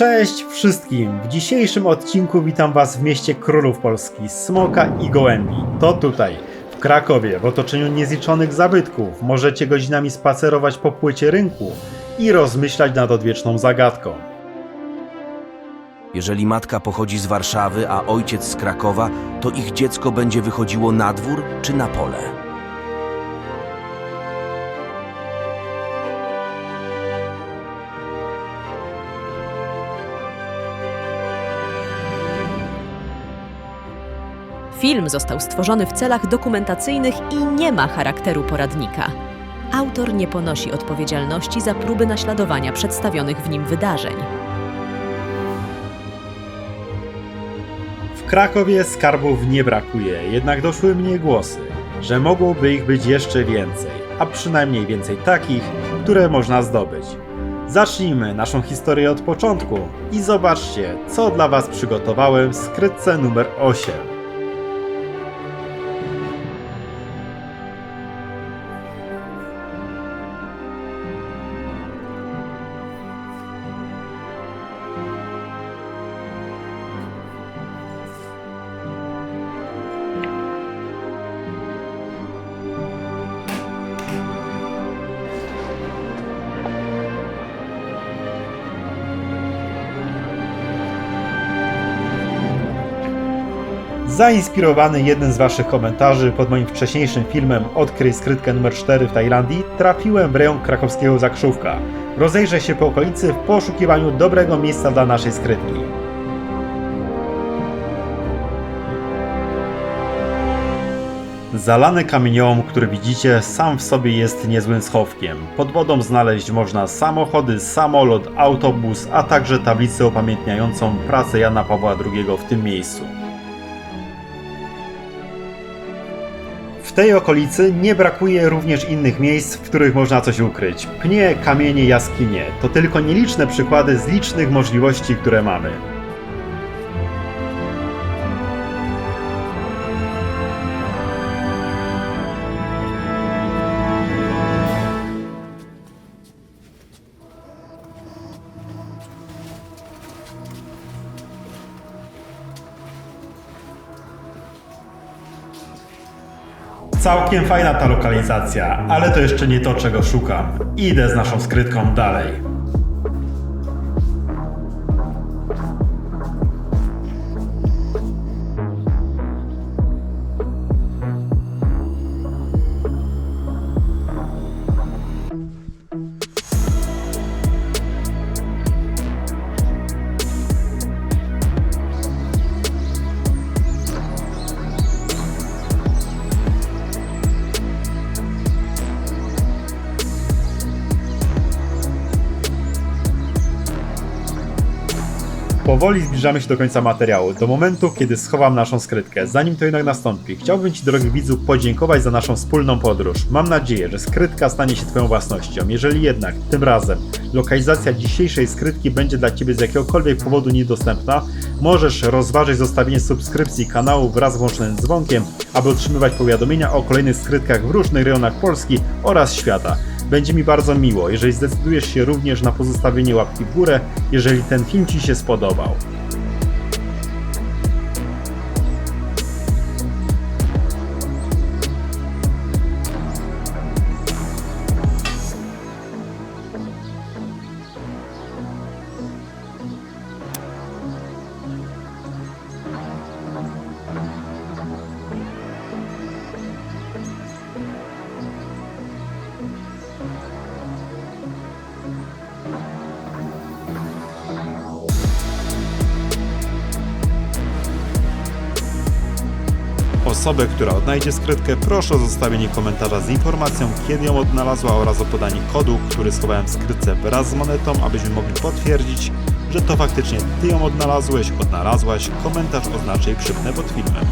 Cześć wszystkim! W dzisiejszym odcinku witam Was w mieście Królów Polski, Smoka i Gołębi. To tutaj, w Krakowie, w otoczeniu niezliczonych zabytków. Możecie godzinami spacerować po płycie rynku i rozmyślać nad odwieczną zagadką. Jeżeli matka pochodzi z Warszawy, a ojciec z Krakowa, to ich dziecko będzie wychodziło na dwór czy na pole? Film został stworzony w celach dokumentacyjnych i nie ma charakteru poradnika. Autor nie ponosi odpowiedzialności za próby naśladowania przedstawionych w nim wydarzeń. W Krakowie skarbów nie brakuje, jednak doszły mnie głosy, że mogłoby ich być jeszcze więcej, a przynajmniej więcej takich, które można zdobyć. Zacznijmy naszą historię od początku i zobaczcie, co dla Was przygotowałem w skrytce numer 8. Zainspirowany jednym z Waszych komentarzy pod moim wcześniejszym filmem Odkryj skrytkę numer 4 w Tajlandii, trafiłem w rejon krakowskiego Zakrzówka. Rozejrzę się po okolicy w poszukiwaniu dobrego miejsca dla naszej skrytki. Zalany kamieniołom, który widzicie, sam w sobie jest niezłym schowkiem. Pod wodą znaleźć można samochody, samolot, autobus, a także tablicę upamiętniającą pracę Jana Pawła II w tym miejscu. W tej okolicy nie brakuje również innych miejsc, w których można coś ukryć. Pnie, kamienie, jaskinie to tylko nieliczne przykłady z licznych możliwości, które mamy. Całkiem fajna ta lokalizacja, ale to jeszcze nie to, czego szukam. Idę z naszą skrytką dalej. Powoli zbliżamy się do końca materiału, do momentu, kiedy schowam naszą skrytkę. Zanim to jednak nastąpi, chciałbym Ci, drogi widzu, podziękować za naszą wspólną podróż. Mam nadzieję, że skrytka stanie się Twoją własnością. Jeżeli jednak, tym razem, lokalizacja dzisiejszej skrytki będzie dla Ciebie z jakiegokolwiek powodu niedostępna, możesz rozważyć zostawienie subskrypcji kanału wraz z włączonym dzwonkiem, aby otrzymywać powiadomienia o kolejnych skrytkach w różnych rejonach Polski oraz świata. Będzie mi bardzo miło, jeżeli zdecydujesz się również na pozostawienie łapki w górę, jeżeli ten film Ci się spodobał. Osobę, która odnajdzie skrytkę, proszę o zostawienie komentarza z informacją, kiedy ją odnalazła oraz o podanie kodu, który schowałem w skrytce wraz z monetą, abyśmy mogli potwierdzić, że to faktycznie Ty ją odnalazłeś, odnalazłaś. Komentarz oznaczę i przypnę pod filmem.